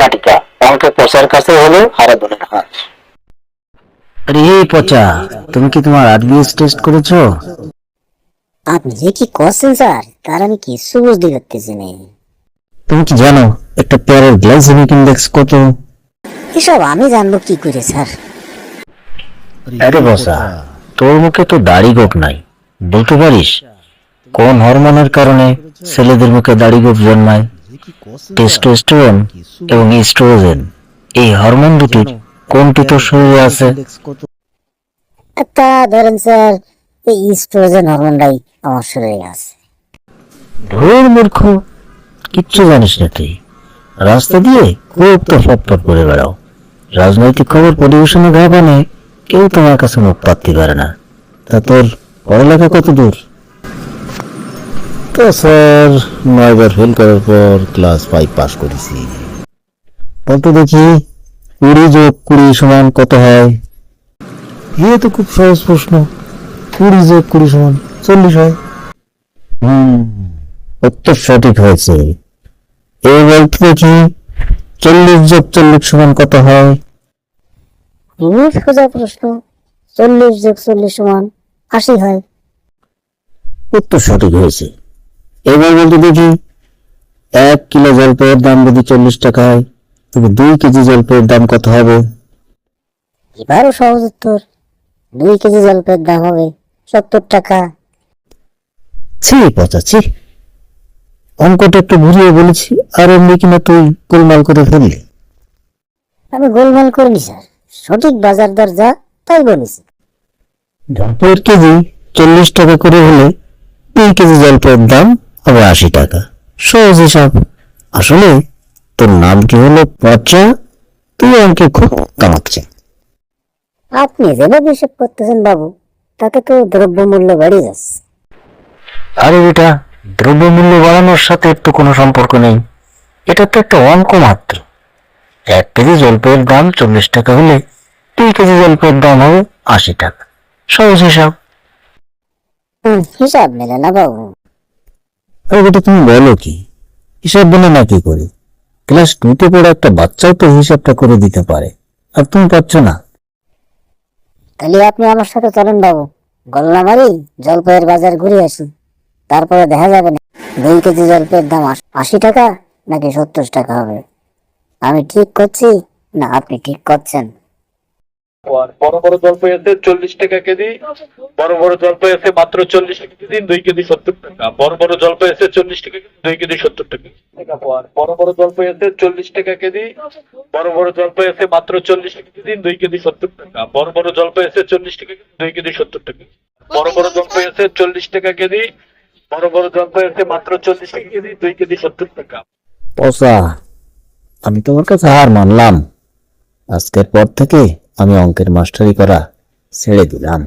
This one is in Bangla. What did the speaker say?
নাটিকা অঙ্কে পচার কাছে হলো হার। আরে পচা তুমি কি তোমার আরবিএস টেস্ট করেছ? আপনি যে কি করছেন স্যার তার আমি কিছু বুঝতে পারতেছি না। তুমি কি জানো একটা পেয়ারের গ্লাইসেমিক ইন্ডেক্স কত? এসব আমি জানব কি করে স্যার? আরে বসা তোর মুখে তো দাড়ি গোপ নাই। বলতে পারিস কোন হরমোনের কারণে ছেলেদের মুখে দাড়ি গোপ জন্মায়? টেস্টোস্টেরন এবং ইস্ট্রোজেন এই হরমোন দুটির কোনটি তোর শরীরে আছে। তা ধরেন স্যার এই ইস্ট্রোজেন হরমোনটাই আমার শরীরে আছে। ধুর মূর্খ কিচ্ছু জানিস না তুই। রাস্তা দিয়ে খুব তো ফটফট করে বেড়াও। রাজনৈতিক খবর পরিবেশনে গাবানে কেউ তোমার কাছে মুখ পাততে পারে না। তা তোর পড়ালেখা কত দূর? তো স্যার নয়বার ফেল করার পর ক্লাস ফাইভ পাস করেছি। বলতো দেখি কুড়ি যোগ কুড়ি সমান কত হয়? এ তো খুব সহজ প্রশ্ন। কুড়ি যোগ কুড়ি সমান চল্লিশ হয়। হুম উত্তর সঠিক হয়েছে। এই বলতে দেখি চল্লিশ যোগ চল্লিশ সমান কত হয়? সোজা প্রশ্ন চল্লিশ যোগ চল্লিশ সমান আশি হয়। উত্তর সঠিক হয়েছে। এবার বলতে দেখি এক কিলো জলপাইয়ের দাম যদি চল্লিশ টাকা হয় তবে দুই কেজি জলপাইয়ের দাম কত হবে? এবারও সহজ উত্তর দুই কেজি জলপের দাম হবে সত্তর টাকা। ছি পচাচ্ছি অঙ্কটা একটু ঘুরিয়ে বলেছি আর এমনি কিনা তুই গোলমাল করে ফেললি আমি গোলমাল করিনি স্যার। সঠিক বাজার দর যা তাই বলেছি। জলপাইয়ের কেজি চল্লিশ টাকা করে হলে দুই কেজি জলপাইয়ের দাম হবে আশি টাকা। সহজ হিসাব। আসলে তোর নাম কি হলো পচা? তুই অঙ্কে খুব কামাচ্ছে আপনি যেভাবে হিসেব করতেছেন বাবু তাতে তো দ্রব্যমূল্য বেড়ে যাচ্ছে। আরে বেটা দ্রব্যমূল্য বাড়ানোর সাথে একটু কোনো সম্পর্ক নেই। এটা তো একটা অঙ্ক মাত্র এক কেজি জলপাইয়ের দাম চল্লিশ টাকা হলে দুই কেজি জলপাইয়ের দাম হবে আশি টাকা। সহজ হিসাব। হুম, হিসাব মেলে না বাবু। আরে বেটা তুমি বলো কি? হিসাব বলে না কি করে? ক্লাস টুতে পড়ে একটা বাচ্চাও তো হিসাবটা করে দিতে পারে। আর তুমি পারছ না। তাহলে আপনি আমার সাথে চলেন বাবু। গল্লা মারি জলপাইয়ের বাজার ঘুরে আসি। তারপরে দেখা যাবে না। দুই কেজি জলপাইয়ের দাম আশি টাকা নাকি সত্তর টাকা হবে। আমি ঠিক করছি না আপনি ঠিক করছেন? বড় বড় জলপাই আছে চল্লিশ টাকা কেজি, বড় বড় জলপাই আছে মাত্র চল্লিশ টাকা কেজি, দুই কেজি সত্তর টাকা। বড় বড় জলপাই আছে চল্লিশ টাকা কেজি, দুই কেজি সত্তর টাকা বড় বড় জলপাই আছে চল্লিশ টাকা কেজি, বড় বড় জলপাই আছে মাত্র চল্লিশ টাকা কেজি, দুই কেজি সত্তর টাকা। বড় বড় জলপাই আছে চল্লিশ টাকা কেজি, দুই কেজি সত্তর টাকা বড় বড় জলপাই আছে চল্লিশ টাকা কেজি, বড় বড় জলপাই আছে মাত্র চল্লিশ টাকা কেজি, দুই কেজি সত্তর টাকা। পসা আমি তোমার কাছে হার মানলাম। আজকের পর থেকে আমি অঙ্কের মাস্টারি করা ছেড়ে দিলাম।